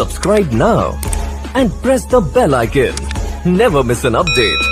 Subscribe now and press the bell icon. Never miss an update.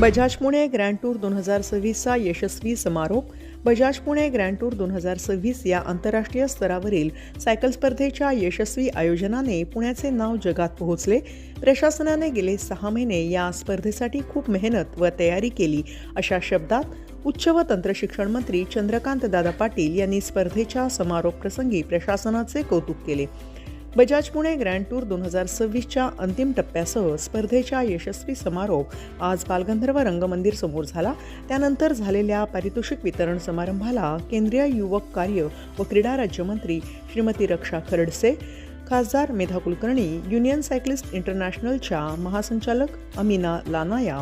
Bajaj Pune grand tour दोन हजार सव्वीसचा यशस्वी समारोप Bajaj Pune grand tour दोन हजार सव्वीस या आंतरराष्ट्रीय स्तरावरील सायकल स्पर्धेच्या यशस्वी आयोजनाने पुण्याचे नाव जगात पोहोचले. प्रशासनाने गेले सहा महिने या स्पर्धेसाठी खूप मेहनत व तयारी केली. अशा शब्दात उच्च व तंत्रशिक्षण मंत्री चंद्रकांत दादा पाटील यांनी स्पर्धेच्या समारोप प्रसंगी प्रशासनाचे कौतुक केले. बजाज पुणे ग्रँड टूर दोन हजार सव्वीसच्या अंतिम टप्प्यासह स्पर्धेच्या यशस्वी समारोप आज बालगंधर्व रंगमंदिर समोर झाला. त्यानंतर झालेल्या पारितोषिक वितरण समारंभाला केंद्रीय युवक कार्य व क्रीडा राज्यमंत्री श्रीमती रक्षा खरडसे खासदार मेधा कुलकर्णी युनियन सायक्लिस्ट इंटरनॅशनलच्या महासंचालक अमिना लानाया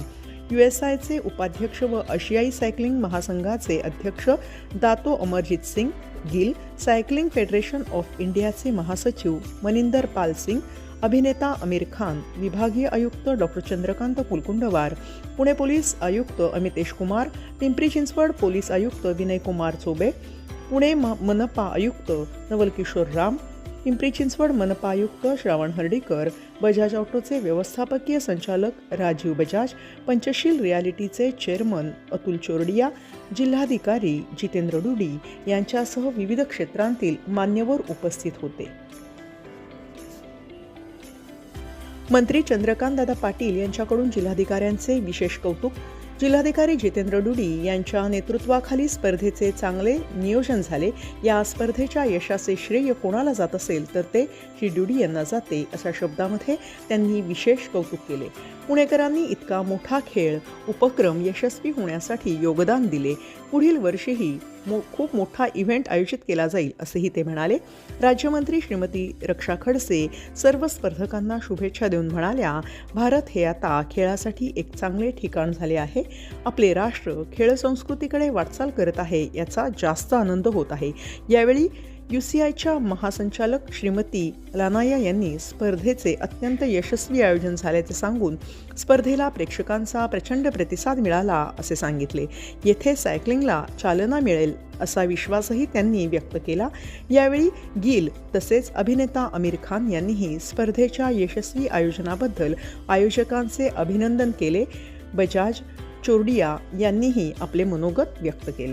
यू एस आयचे उपाध्यक्ष व आशियाई सायकलिंग महासंघाचे अध्यक्ष Dato Amarjit Singh Gill cycling federation of इंडियाचे महासचिव मनिंदर पाल सिंग अभिनेता आमिर खान विभागीय आयुक्त डॉक्टर चंद्रकांत कुलकुंडवार पुणे पोलीस आयुक्त अमितेश कुमार पिंपरी चिंचवड पोलीस आयुक्त विनय कुमार चोबे पुणे म- मनपा आयुक्त नवलकिशोर राम पिंपरी चिंचवड मनपा आयुक्त श्रावण हर्डीकर बजाज ऑटोचे व्यवस्थापकीय संचालक राजीव बजाज पंचशील रियालिटीचे चेअरमन अतुल चोरडिया जिल्हाधिकारी जितेंद्र डुडी यांच्यासह विविध क्षेत्रांतील मान्यवर उपस्थित होते. मंत्री चंद्रकांतदादा पाटील यांच्याकडून जिल्हाधिकाऱ्यांचे विशेष कौतुक जिल्हाधिकारी जितेंद्र डुडी यांच्या नेतृत्वाखाली स्पर्धेचे चांगले नियोजन झाले. या स्पर्धेच्या यशाचे श्रेय कोणाला जात असेल तर ते श्री डुडी यांना जाते अशा शब्दामध्ये त्यांनी विशेष कौतुक केले. पुणेकरांनी इतका मोठा खेळ उपक्रम यशस्वी होण्यासाठी योगदान दिले. पुढील वर्षीही मो खूप मोठा इव्हेंट आयोजित केला जाईल असेही ते म्हणाले. राज्यमंत्री श्रीमती रक्षा खडसे सर्व स्पर्धकांना शुभेच्छा देऊन म्हणाल्या भारत हे आता खेळासाठी एक चांगले ठिकाण झाले आहे. आपले राष्ट्र खेळ संस्कृतीकडे वाटचाल करत आहे याचा जास्त आनंद होत आहे. यावेळी यू सी आयच्या महासंचालक श्रीमती लानाया यांनी स्पर्धेचे अत्यंत यशस्वी आयोजन झाल्याचे सांगून स्पर्धेला प्रेक्षकांचा प्रचंड प्रतिसाद मिळाला असे सांगितले. येथे सायकलिंगला चालना मिळेल असा विश्वासही त्यांनी व्यक्त केला. यावेळी गिल तसेच अभिनेता आमिर खान यांनीही स्पर्धेच्या यशस्वी आयोजनाबद्दल आयोजकांचे अभिनंदन केले. बजाज चोरडिया यांनीही आपले मनोगत व्यक्त केले.